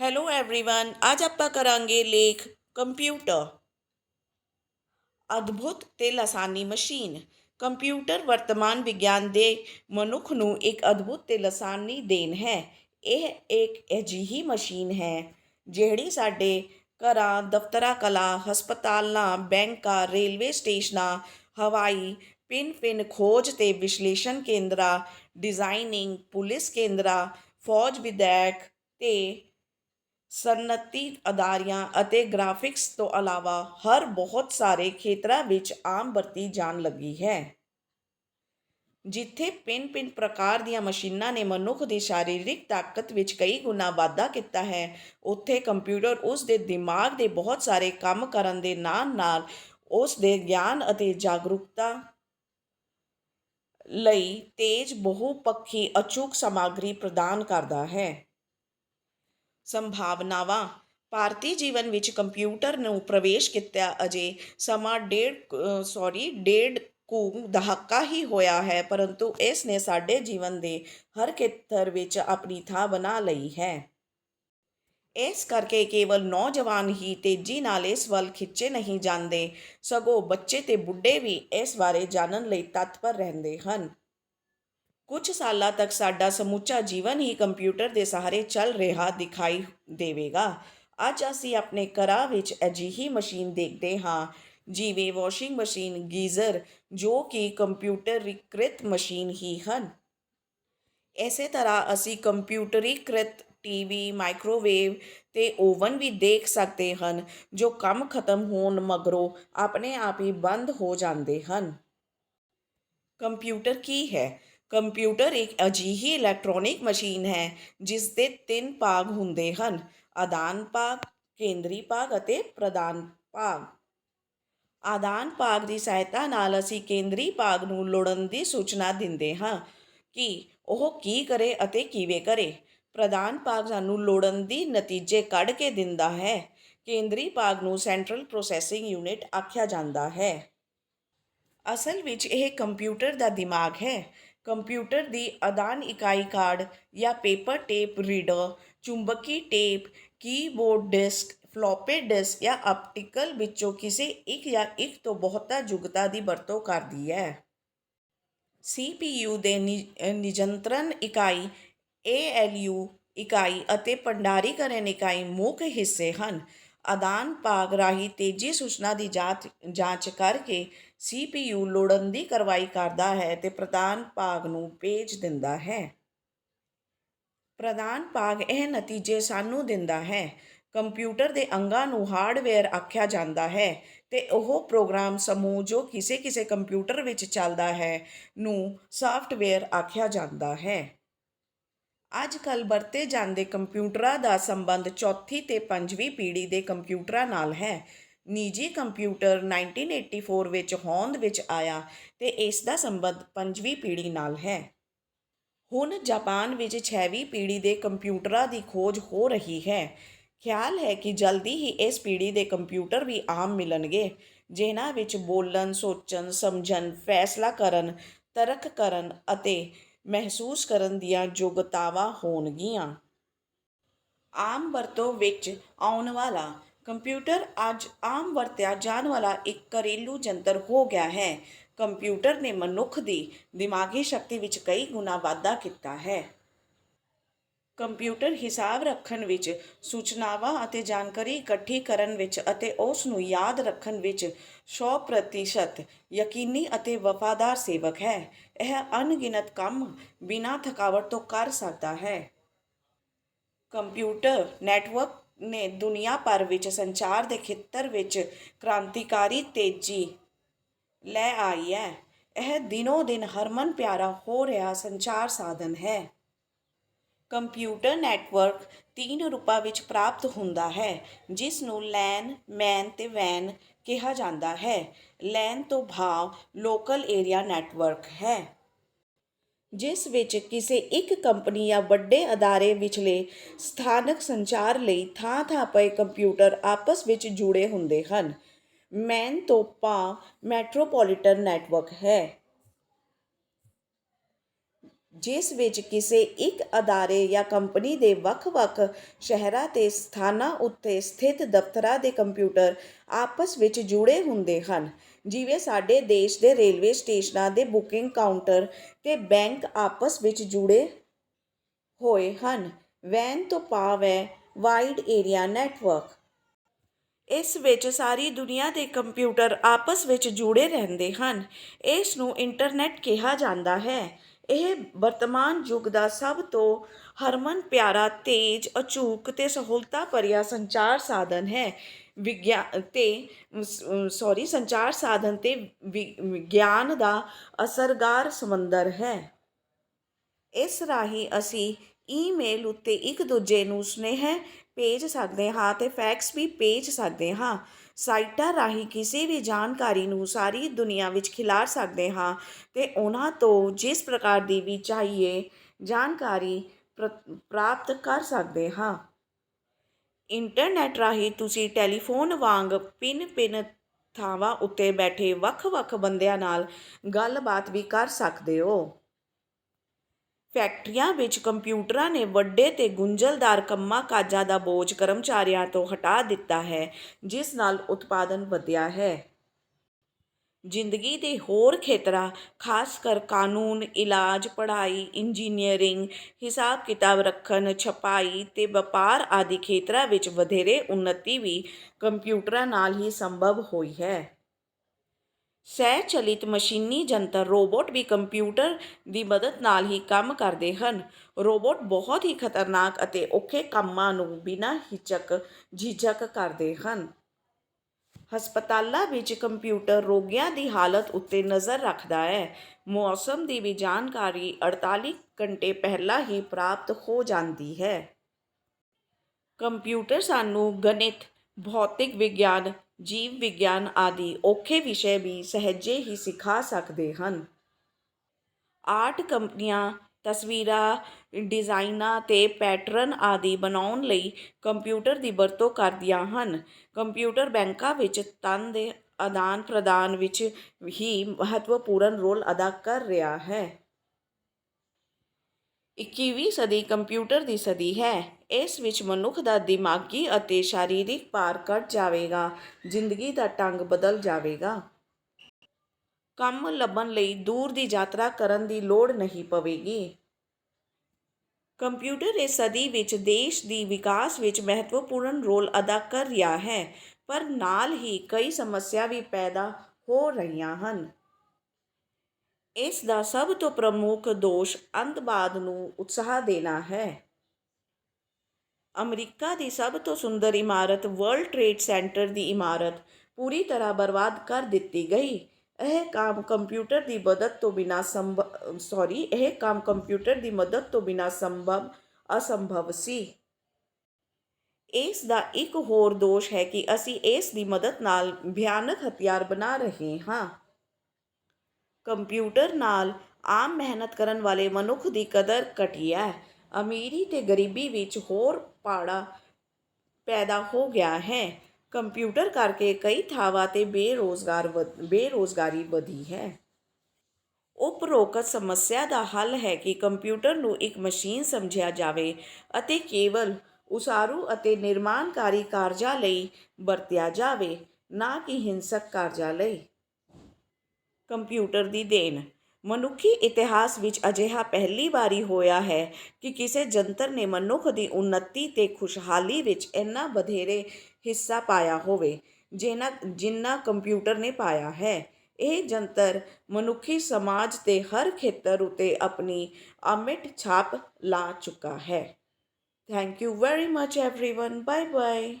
Hello everyone ਅੱਜ ਆਪਾਂ ਕਰਾਂਗੇ ਲੇਖ ਕੰਪਿਊਟਰ ਅਦਭੁਤ ਤੇ ਲਾਸਾਨੀ ਮਸ਼ੀਨ ਕੰਪਿਊਟਰ ਵਰਤਮਾਨ ਵਿਗਿਆਨ ਦੇ ਮਨੁੱਖ ਨੂੰ ਇੱਕ ਅਦਭੁਤ ਤੇ ਲਾਸਾਨੀ ਦੇਣ ਹੈ ਇਹ ਇੱਕ ਅਜਿਹੀ ਮਸ਼ੀਨ ਹੈ ਜਿਹੜੀ ਸਾਡੇ ਘਰਾਂ ਦਫ਼ਤਰਾਂ ਕਲਾ ਹਸਪਤਾਲਾਂ ਬੈਂਕਾਂ ਰੇਲਵੇ ਸਟੇਸ਼ਨਾਂ ਹਵਾਈ ਪਿੰਨ ਪਿੰਨ ਖੋਜ ਤੇ ਵਿਸ਼ਲੇਸ਼ਣ ਕੇਂਦਰਾਂ ਡਿਜ਼ਾਈਨਿੰਗ ਪੁਲਿਸ ਕੇਂਦਰਾਂ ਫੌਜ ਵਿਦਿਅਕ ਤੇ ਸਨਅਤੀ ਅਦਾਰਿਆਂ ਅਤੇ ਗ੍ਰਾਫਿਕਸ ਤੋਂ ਇਲਾਵਾ ਹਰ ਬਹੁਤ ਸਾਰੇ ਖੇਤਰਾਂ ਵਿੱਚ ਆਮ ਵਰਤੀ ਜਾਣ ਲੱਗੀ ਹੈ। ਜਿੱਥੇ ਪਿੰਨ ਪਿੰਨ ਪ੍ਰਕਾਰ ਦੀਆਂ ਮਸ਼ੀਨਾਂ ਨੇ ਮਨੁੱਖ ਦੀ ਸਰੀਰਕ ਤਾਕਤ ਵਿੱਚ ਕਈ ਗੁਣਾ ਵਾਧਾ ਕੀਤਾ ਹੈ। ਉੱਥੇ ਕੰਪਿਊਟਰ ਉਸ ਦੇ ਦਿਮਾਗ ਦੇ ਬਹੁਤ ਸਾਰੇ ਕੰਮ ਕਰਨ ਦੇ ਨਾਲ ਨਾਲ ਉਸ ਦੇ ਗਿਆਨ ਅਤੇ ਜਾਗਰੂਕਤਾ ਲਈ ਤੇਜ਼ ਬਹੁਪੱਖੀ ਅਚੂਕ ਸਮੱਗਰੀ ਪ੍ਰਦਾਨ ਕਰਦਾ ਹੈ। ਸੰਭਾਵਨਾਵਾਂ। ਭਾਰਤੀ ਜੀਵਨ ਵਿੱਚ ਕੰਪਿਊਟਰ ਨੂੰ ਪ੍ਰਵੇਸ਼ ਕੀਤਾ ਅਜੇ ਸਮਾਂ ਡੇਢ ਸੌਰੀ ਡੇਢ ਕੁ ਦਹਾਕਾ ਹੀ ਹੋਇਆ ਹੈ, ਪਰੰਤੂ ਇਸ ਨੇ ਸਾਡੇ ਜੀਵਨ ਦੇ ਹਰ ਖੇਤਰ ਵਿੱਚ ਆਪਣੀ ਥਾਂ ਬਣਾ ਲਈ ਹੈ। ਇਸ ਕਰਕੇ ਕੇਵਲ ਨੌਜਵਾਨ ਹੀ ਤੇਜ਼ੀ ਨਾਲ ਇਸ ਵੱਲ ਖਿੱਚੇ ਨਹੀਂ ਜਾਂਦੇ, ਸਗੋਂ ਬੱਚੇ ਤੇ ਬੁੱਢੇ ਵੀ ਇਸ ਬਾਰੇ ਜਾਣਨ ਲਈ ਤਤਪਰ ਰਹਿੰਦੇ ਹਨ। ਕੁਝ ਸਾਲਾਂ ਤੱਕ ਸਾਡਾ ਸਮੁੱਚਾ ਜੀਵਨ ਹੀ ਕੰਪਿਊਟਰ ਦੇ ਸਹਾਰੇ ਚੱਲ ਰਿਹਾ ਦਿਖਾਈ ਦੇਵੇਗਾ। ਅੱਜ ਅਸੀਂ ਆਪਣੇ ਘਰਾਂ ਵਿੱਚ ਅਜਿਹੀ ਮਸ਼ੀਨ ਦੇਖਦੇ ਹਾਂ, ਜਿਵੇਂ ਵਾਸ਼ਿੰਗ ਮਸ਼ੀਨ, ਗੀਜ਼ਰ, ਜੋ ਕਿ ਕੰਪਿਊਟਰੀਕ੍ਰਿਤ ਮਸ਼ੀਨ ਹੀ ਹਨ। ਇਸੇ ਤਰ੍ਹਾਂ ਅਸੀਂ ਕੰਪਿਊਟਰੀਕ੍ਰਿਤ ਟੀਵੀ, ਮਾਈਕ੍ਰੋਵੇਵ ਤੇ ਓਵਨ ਵੀ ਦੇਖ ਸਕਦੇ ਹਨ, ਜੋ ਕੰਮ ਖਤਮ ਹੋਣ ਮਗਰੋਂ ਆਪਣੇ ਆਪ ਹੀ ਬੰਦ ਹੋ ਜਾਂਦੇ ਹਨ। ਕੰਪਿਊਟਰ ਕੀ ਹੈ? ਕੰਪਿਊਟਰ ਇੱਕ ਅਜਿਹੀ ਇਲੈਕਟ੍ਰੋਨਿਕ ਮਸ਼ੀਨ ਹੈ, ਜਿਸ ਦੇ ਤਿੰਨ ਭਾਗ ਹੁੰਦੇ ਹਨ, ਆਦਾਨ ਭਾਗ, ਕੇਂਦਰੀ ਭਾਗ ਅਤੇ ਪ੍ਰਦਾਨ ਭਾਗ। ਆਦਾਨ ਭਾਗ ਦੀ ਸਹਾਇਤਾ ਨਾਲ ਅਸੀਂ ਕੇਂਦਰੀ ਭਾਗ ਨੂੰ ਲੋੜੀਂਦੀ ਸੂਚਨਾ ਦਿੰਦੇ ਹਾਂ ਕਿ ਉਹ ਕੀ ਕਰੇ ਅਤੇ ਕਿਵੇਂ ਕਰੇ। ਪ੍ਰਦਾਨ ਭਾਗ ਸਾਨੂੰ ਲੋੜੀਂਦੀ ਨਤੀਜੇ ਕੱਢ ਕੇ ਦਿੰਦਾ ਹੈ। ਕੇਂਦਰੀ ਭਾਗ ਨੂੰ ਸੈਂਟਰਲ ਪ੍ਰੋਸੈਸਿੰਗ ਯੂਨਿਟ ਆਖਿਆ ਜਾਂਦਾ ਹੈ। ਅਸਲ ਵਿੱਚ ਇਹ ਕੰਪਿਊਟਰ ਦਾ ਦਿਮਾਗ ਹੈ ਕੰਪਿਊਟਰ ਦੀ ਅਦਾਨ ਇਕਾਈ ਕਾਰਡ ਜਾਂ ਪੇਪਰ ਟੇਪ ਰੀਡਰ, ਚੁੰਬਕੀ tape, keyboard disk, floppy disk ਜਾਂ ਆਪਟੀਕਲ ਵਿੱਚੋਂ ਕਿਸੇ ਇੱਕ ਜਾਂ ਇੱਕ ਤੋਂ ਬਹੁਤਾ ਜੁਗਤਾਂ ਦੀ ਵਰਤੋਂ ਕਰਦੀ ਹੈ। CPU ਦੇ ਨਿਯੰਤਰਣ ਇਕਾਈ ALU ਇਕਾਈ ਅਤੇ ਭੰਡਾਰੀਕਰਨ ਇਕਾਈ ਮੁੱਖ ਹਿੱਸੇ ਹਨ। ਆਦਾਨ ਭਾਗ ਰਾਹੀਂ ਤੇਜ਼ੀ ਸੂਚਨਾ ਦੀ ਜਾਂਚ ਜਾਂਚ ਕਰਕੇ CPU ਲੋੜੀਂਦੀ ਕਾਰਵਾਈ ਕਰਦਾ ਹੈ ਤੇ ਪ੍ਰਦਾਨ ਭਾਗ ਨੂੰ ਭੇਜ ਦਿੰਦਾ ਹੈ। ਪ੍ਰਦਾਨ ਭਾਗ ਇਹ ਨਤੀਜੇ ਸਾਨੂੰ ਦਿੰਦਾ ਹੈ। ਕੰਪਿਊਟਰ ਦੇ ਅੰਗਾਂ ਨੂੰ ਹਾਰਡਵੇਅਰ ਆਖਿਆ ਜਾਂਦਾ ਹੈ ਤੇ ਉਹ ਪ੍ਰੋਗਰਾਮ ਸਮੂਹ ਜੋ ਕਿਸੇ ਕਿਸੇ ਕੰਪਿਊਟਰ ਵਿੱਚ ਚੱਲਦਾ ਹੈ ਨੂੰ ਸਾਫਟਵੇਅਰ ਆਖਿਆ ਜਾਂਦਾ ਹੈ। ਅੱਜ ਕੱਲ ਵਰਤੇ ਜਾਂਦੇ ਕੰਪਿਊਟਰਾਂ ਦਾ ਸੰਬੰਧ ਚੌਥੀ ਤੇ ਪੰਜਵੀਂ ਪੀੜ੍ਹੀ ਦੇ ਕੰਪਿਊਟਰਾਂ ਨਾਲ ਹੈ। ਨਿੱਜੀ ਕੰਪਿਊਟਰ 1984 ਵਿੱਚ ਹੋਂਦ ਵਿੱਚ ਆਇਆ ਤੇ ਇਸ ਦਾ ਸੰਬੰਧ ਪੰਜਵੀਂ ਪੀੜ੍ਹੀ ਨਾਲ ਹੈ। ਹੁਣ ਜਾਪਾਨ ਵਿੱਚ 6ਵੀਂ ਪੀੜ੍ਹੀ ਦੇ ਕੰਪਿਊਟਰਾਂ ਦੀ ਖੋਜ ਹੋ ਰਹੀ ਹੈ। ਖਿਆਲ ਹੈ ਕਿ ਜਲਦੀ ਹੀ ਇਸ ਪੀੜ੍ਹੀ ਦੇ ਕੰਪਿਊਟਰ ਵੀ ਆਮ ਮਿਲਣਗੇ, ਜਿਨ੍ਹਾਂ ਵਿੱਚ ਬੋਲਣ, ਸੋਚਣ, ਸਮਝਣ, ਫੈਸਲਾ ਕਰਨ, ਤਰਕ ਕਰਨ ਅਤੇ ਮਹਿਸੂਸ ਕਰਨ ਦੀਆਂ ਯੋਗਤਾਵਾਂ ਹੋਣਗੀਆਂ। ਆਮ ਵਰਤੋਂ ਵਿੱਚ ਆਉਣ ਵਾਲਾ ਕੰਪਿਊਟਰ ਅੱਜ ਆਮ ਵਰਤਿਆ ਜਾਣ ਵਾਲਾ ਇੱਕ ਘਰੇਲੂ ਯੰਤਰ ਹੋ ਗਿਆ ਹੈ। ਕੰਪਿਊਟਰ ਨੇ ਮਨੁੱਖ ਦੀ ਦਿਮਾਗੀ ਸ਼ਕਤੀ ਵਿੱਚ ਕਈ ਗੁਣਾ ਵਾਧਾ ਕੀਤਾ ਹੈ। ਕੰਪਿਊਟਰ ਹਿਸਾਬ ਰੱਖਣ ਵਿੱਚ, ਸੂਚਨਾਵਾਂ ਅਤੇ ਜਾਣਕਾਰੀ ਇਕੱਠੀ ਕਰਨ ਵਿੱਚ ਅਤੇ ਉਸ ਨੂੰ ਯਾਦ ਰੱਖਣ ਵਿੱਚ 100% ਯਕੀਨੀ ਅਤੇ ਵਫਾਦਾਰ ਸੇਵਕ ਹੈ। ਇਹ ਅਣਗਿਣਤ ਕੰਮ ਬਿਨਾਂ ਥਕਾਵਟ ਤੋਂ ਕਰ ਸਕਦਾ ਹੈ। ਕੰਪਿਊਟਰ ਨੈਟਵਰਕ ਨੇ ਦੁਨੀਆ ਭਰ ਵਿੱਚ ਸੰਚਾਰ ਦੇ ਖੇਤਰ ਵਿੱਚ ਕ੍ਰਾਂਤੀਕਾਰੀ ਤੇਜ਼ੀ ਲੈ ਆਈ ਹੈ। ਇਹ ਦਿਨੋ ਦਿਨ ਹਰਮਨ ਪਿਆਰਾ ਹੋ ਰਿਹਾ ਸੰਚਾਰ ਸਾਧਨ ਹੈ। ਕੰਪਿਊਟਰ ਨੈਟਵਰਕ ਤਿੰਨ ਰੂਪਾਂ ਵਿੱਚ ਪ੍ਰਾਪਤ ਹੁੰਦਾ ਹੈ, ਜਿਸ ਨੂੰ ਲੈਨ, ਮੈਨ ਅਤੇ ਵੈਨ ਕਿਹਾ ਜਾਂਦਾ ਹੈ। ਲੈਨ ਤੋਂ ਭਾਵ ਲੋਕਲ ਏਰੀਆ ਨੈਟਵਰਕ ਹੈ। ਜਿਸ ਵਿੱਚ ਕਿਸੇ ਇੱਕ ਕੰਪਨੀ ਜਾਂ ਵੱਡੇ ਅਦਾਰੇ ਵਿਚਲੇ ਸਥਾਨਕ ਸੰਚਾਰ ਲਈ ਥਾਂ-ਥਾਂ ਪਏ ਕੰਪਿਊਟਰ ਆਪਸ ਵਿੱਚ ਜੁੜੇ ਹੁੰਦੇ ਹਨ। ਮੈਨ ਤੋਂ ਭਾਵ ਮੈਟਰੋਪੋਲੀਟਨ ਨੈਟਵਰਕ ਹੈ। ਜਿਸ ਵਿੱਚ ਕਿਸੇ ਇੱਕ ਅਦਾਰੇ ਜਾਂ ਕੰਪਨੀ ਦੇ ਵੱਖ-ਵੱਖ ਸ਼ਹਿਰਾਂ ਤੇ ਸਥਾਨਾਂ ਉੱਤੇ ਸਥਿਤ ਦਫ਼ਤਰਾਂ ਦੇ ਕੰਪਿਊਟਰ ਆਪਸ ਵਿੱਚ ਜੁੜੇ ਹੁੰਦੇ ਹਨ। ਜਿਵੇਂ ਸਾਡੇ ਦੇਸ਼ ਦੇ ਰੇਲਵੇ ਸਟੇਸ਼ਨਾਂ ਦੇ ਬੁਕਿੰਗ ਕਾਊਂਟਰ ਤੇ ਬੈਂਕ ਆਪਸ ਵਿੱਚ ਜੁੜੇ ਹੋਏ ਹਨ। ਵੈਨ ਤੋਂ ਭਾਵ ਹੈ ਵਾਈਡ ਏਰੀਆ ਨੈਟਵਰਕ। ਇਸ ਵਿੱਚ ਸਾਰੀ ਦੁਨੀਆ ਦੇ ਕੰਪਿਊਟਰ ਆਪਸ ਵਿੱਚ ਜੁੜੇ ਰਹਿੰਦੇ ਹਨ। ਇਸ ਨੂੰ ਇੰਟਰਨੈਟ ਕਿਹਾ ਜਾਂਦਾ ਹੈ। ਇਹ ਵਰਤਮਾਨ ਯੁੱਗ ਦਾ ਸਭ ਤੋਂ ਹਰਮਨ, ਪਿਆਰਾ, ਤੇਜ਼, ਅਚੂਕ ਤੇ ਸਹੂਲਤਾਂ ਭਰਿਆ ਸੰਚਾਰ ਸਾਧਨ ਹੈ। ਵਿਗਿਆਨ ਤੇ ਸੌਰੀ ਸੰਚਾਰ ਸਾਧਨ ਤੇ ਵਿ- ਵਿਗਿਆਨ ਦਾ ਅਸਰਗਾਰ ਸਮੁੰਦਰ ਹੈ। ਇਸ ਰਾਹੀਂ ਅਸੀਂ ਈਮੇਲ ਉੱਤੇ ਇੱਕ ਦੂਜੇ ਨੂੰ ਸੁਨੇਹੇ ਭੇਜ ਸਕਦੇ ਹਾਂ ਤੇ ਫੈਕਸ ਵੀ ਭੇਜ ਸਕਦੇ ਹਾਂ। ਸਾਈਟਾਂ ਰਾਹੀਂ ਕਿਸੇ ਵੀ ਜਾਣਕਾਰੀ ਨੂੰ ਸਾਰੀ ਦੁਨੀਆ ਵਿੱਚ ਖਿਲਾਰ ਸਕਦੇ ਹਾਂ ਤੇ ਉਹਨਾਂ ਤੋਂ ਜਿਸ ਪ੍ਰਕਾਰ ਦੀ ਵੀ ਚਾਹੀਏ ਜਾਣਕਾਰੀ ਪ੍ਰ- ਪ੍ਰਾਪਤ ਕਰ ਸਕਦੇ ਹਾਂ। ਇੰਟਰਨੈਟ ਰਾਹੀਂ ਤੁਸੀਂ ਟੈਲੀਫੋਨ ਵਾਂਗ ਪਿੰਨ ਪਿੰਨ ਥਾਵਾਂ ਉੱਤੇ ਬੈਠੇ ਵੱਖ-ਵੱਖ ਬੰਦਿਆਂ ਨਾਲ ਗੱਲਬਾਤ ਵੀ ਕਰ ਸਕਦੇ ਹੋ। ਫੈਕਟਰੀਆਂ ਵਿੱਚ ਕੰਪਿਊਟਰਾਂ ਨੇ ਵੱਡੇ ਤੇ ਗੁੰਝਲਦਾਰ ਕੰਮਾਂ ਕਾਜਾਂ ਦਾ ਬੋਝ ਕਰਮਚਾਰੀਆਂ ਤੋਂ ਹਟਾ ਦਿੱਤਾ ਹੈ, ਜਿਸ ਨਾਲ ਉਤਪਾਦਨ ਵਧਿਆ ਹੈ। ਜ਼ਿੰਦਗੀ ਦੇ ਹੋਰ ਖੇਤਰਾਂ, ਖਾਸ ਕਰ ਕਾਨੂੰਨ, ਇਲਾਜ, ਪੜ੍ਹਾਈ, ਇੰਜੀਨੀਅਰਿੰਗ, ਹਿਸਾਬ ਕਿਤਾਬ ਰੱਖਣ, ਛਪਾਈ ਤੇ ਵਪਾਰ ਆਦਿ ਖੇਤਰਾਂ ਵਿੱਚ ਵਧੇਰੇ ਉન્નਤੀ ਵੀ ਕੰਪਿਊਟਰਾਂ ਨਾਲ ਹੀ ਸੰਭਵ ਹੋਈ ਹੈ। ਸਹਿਚਲਿਤ ਮਸ਼ੀਨੀ ਜੰਤਰ ਰੋਬੋਟ ਵੀ ਕੰਪਿਊਟਰ ਦੀ ਮਦਦ ਨਾਲ ਹੀ ਕੰਮ ਕਰਦੇ ਹਨ। ਰੋਬੋਟ ਬਹੁਤ ਹੀ ਖਤਰਨਾਕ ਅਤੇ ਔਖੇ ਕੰਮਾਂ ਨੂੰ ਬਿਨਾਂ ਹਿਚਕ ਝਿਜਕ ਕਰਦੇ ਹਨ। ਹਸਪਤਾਲਾਂ ਵਿੱਚ ਕੰਪਿਊਟਰ ਰੋਗੀਆਂ ਦੀ ਹਾਲਤ ਉੱਤੇ ਨਜ਼ਰ ਰੱਖਦਾ ਹੈ। ਮੌਸਮ ਦੀ ਵੀ ਜਾਣਕਾਰੀ 48 ਘੰਟੇ ਪਹਿਲਾਂ ਹੀ ਪ੍ਰਾਪਤ ਹੋ ਜਾਂਦੀ ਹੈ। ਕੰਪਿਊਟਰ ਸਾਨੂੰ ਗਣਿਤ, ਭੌਤਿਕ ਵਿਗਿਆਨ ਜੀਵ ਵਿਗਿਆਨ ਆਦਿ ਔਖੇ ਵਿਸ਼ੇ ਵੀ ਸਹਿਜੇ ਹੀ ਸਿਖਾ ਸਕਦੇ ਹਨ। ਆਰਟ ਕੰਪਨੀਆਂ, ਤਸਵੀਰਾਂ ਡਿਜ਼ਾਈਨਾਂ ਅਤੇ ਪੈਟਰਨ ਆਦਿ ਬਣਾਉਣ ਲਈ ਕੰਪਿਊਟਰ ਦੀ ਵਰਤੋਂ ਕਰਦੀਆਂ ਹਨ। ਕੰਪਿਊਟਰ ਬੈਂਕਾਂ ਵਿੱਚ ਧਨ ਦੇ ਆਦਾਨ ਪ੍ਰਦਾਨ ਵਿੱਚ ਹੀ ਮਹੱਤਵਪੂਰਨ ਰੋਲ ਅਦਾ ਕਰ ਰਿਹਾ ਹੈ। 21ਵੀਂ ਸਦੀ ਕੰਪਿਊਟਰ ਦੀ ਸਦੀ ਹੈ। ਇਸ ਵਿੱਚ ਮਨੁੱਖ ਦਾ ਦਿਮਾਗੀ ਅਤੇ ਸਰੀਰਕ ਭਾਰ ਘਟ ਜਾਵੇਗਾ, ਜ਼ਿੰਦਗੀ ਦਾ ਢੰਗ ਬਦਲ ਜਾਵੇਗਾ। ਕੰਮ ਲੱਭਣ ਲਈ ਦੂਰ ਦੀ ਯਾਤਰਾ ਕਰਨ ਦੀ ਲੋੜ ਨਹੀਂ ਪਵੇਗੀ। ਕੰਪਿਊਟਰ ਇਸ ਸਦੀ ਵਿੱਚ ਦੇਸ਼ ਦੀ ਵਿਕਾਸ ਵਿੱਚ ਮਹੱਤਵਪੂਰਨ ਰੋਲ ਅਦਾ ਕਰ ਰਿਹਾ ਹੈ, ਪਰ ਨਾਲ ਹੀ ਕਈ ਸਮੱਸਿਆ ਵੀ ਪੈਦਾ ਹੋ ਰਹੀਆਂ ਹਨ। ਇਸ ਦਾ ਸਭ ਤੋਂ ਪ੍ਰਮੁੱਖ ਦੋਸ਼ ਅੰਧਵਾਦ ਨੂੰ ਉਤਸ਼ਾਹ ਦੇਣਾ ਹੈ। ਅਮਰੀਕਾ ਦੀ ਸਭ ਤੋਂ ਸੁੰਦਰ ਇਮਾਰਤ ਵਰਲਡ ਟ੍ਰੇਡ ਸੈਂਟਰ ਦੀ ਇਮਾਰਤ ਪੂਰੀ ਤਰ੍ਹਾਂ ਬਰਬਾਦ ਕਰ ਦਿੱਤੀ ਗਈ ਇਹ ਕੰਮ ਕੰਪਿਊਟਰ ਦੀ ਮਦਦ ਤੋਂ ਬਿਨਾ ਸੰਭਵ ਸੌਰੀ ਇਹ ਕੰਮ ਕੰਪਿਊਟਰ ਦੀ ਮਦਦ ਤੋਂ ਬਿਨਾ ਸੰਭਵ ਅਸੰਭਵ ਸੀ ਇਸ ਦਾ ਇੱਕ ਹੋਰ ਦੋਸ਼ ਹੈ ਕਿ ਅਸੀਂ ਇਸ ਦੀ ਮਦਦ ਨਾਲ ਭਿਆਨਕ ਹਥਿਆਰ ਬਣਾ ਰਹੇ ਹਾਂ ਕੰਪਿਊਟਰ ਨਾਲ ਆਮ ਮਿਹਨਤ ਕਰਨ ਵਾਲੇ ਮਨੁੱਖ ਦੀ ਕਦਰ ਘਟੀ ਹੈ ਅਮੀਰੀ ਤੇ ਗਰੀਬੀ ਵਿੱਚ ਹੋਰ ਪਾੜਾ ਪੈਦਾ ਹੋ ਗਿਆ ਹੈ। ਕੰਪਿਊਟਰ ਕਰਕੇ ਕਈ ਥਾਵਾਂ ਤੇ ਬੇਰੋਜ਼ਗਾਰ ਵਧ- ਬੇਰੋਜ਼ਗਾਰੀ ਵਧੀ ਹੈ। ਉਪਰੋਕਤ ਸਮੱਸਿਆ ਦਾ ਹੱਲ ਹੈ ਕਿ ਕੰਪਿਊਟਰ ਨੂੰ ਇੱਕ ਮਸ਼ੀਨ ਸਮਝਿਆ ਜਾਵੇ ਅਤੇ ਕੇਵਲ ਉਸਾਰੂ ਅਤੇ ਨਿਰਮਾਣਕਾਰੀ ਕਾਰਜਾਂ ਲਈ ਵਰਤਿਆ ਜਾਵੇ, ਨਾ ਕਿ ਹਿੰਸਕ ਕਾਰਜਾਂ ਲਈ। ਕੰਪਿਊਟਰ ਦੀ ਦੇਣ ਮਨੁੱਖੀ ਇਤਿਹਾਸ ਵਿੱਚ ਅਜਿਹਾ ਪਹਿਲੀ ਵਾਰੀ ਹੋਇਆ ਹੈ ਕਿ ਕਿਸੇ ਜੰਤਰ ਨੇ ਮਨੁੱਖ ਦੀ ਉન્નਤੀ ਤੇ ਖੁਸ਼ਹਾਲੀ ਵਿੱਚ ਇੰਨਾ ਬਧੇਰੇ ਹਿੱਸਾ ਪਾਇਆ ਹੋਵੇ ਜਿੰਨਾ ਜਿੰਨਾ ਕੰਪਿਊਟਰ ਨੇ ਪਾਇਆ ਹੈ। ਇਹ ਜੰਤਰ ਮਨੁੱਖੀ ਸਮਾਜ ਤੇ ਹਰ ਖੇਤਰ ਉਤੇ ਆਪਣੀ ਅਮਿਟ ਛਾਪ ਲਾ ਚੁੱਕਾ ਹੈ। Thank you very much everyone bye bye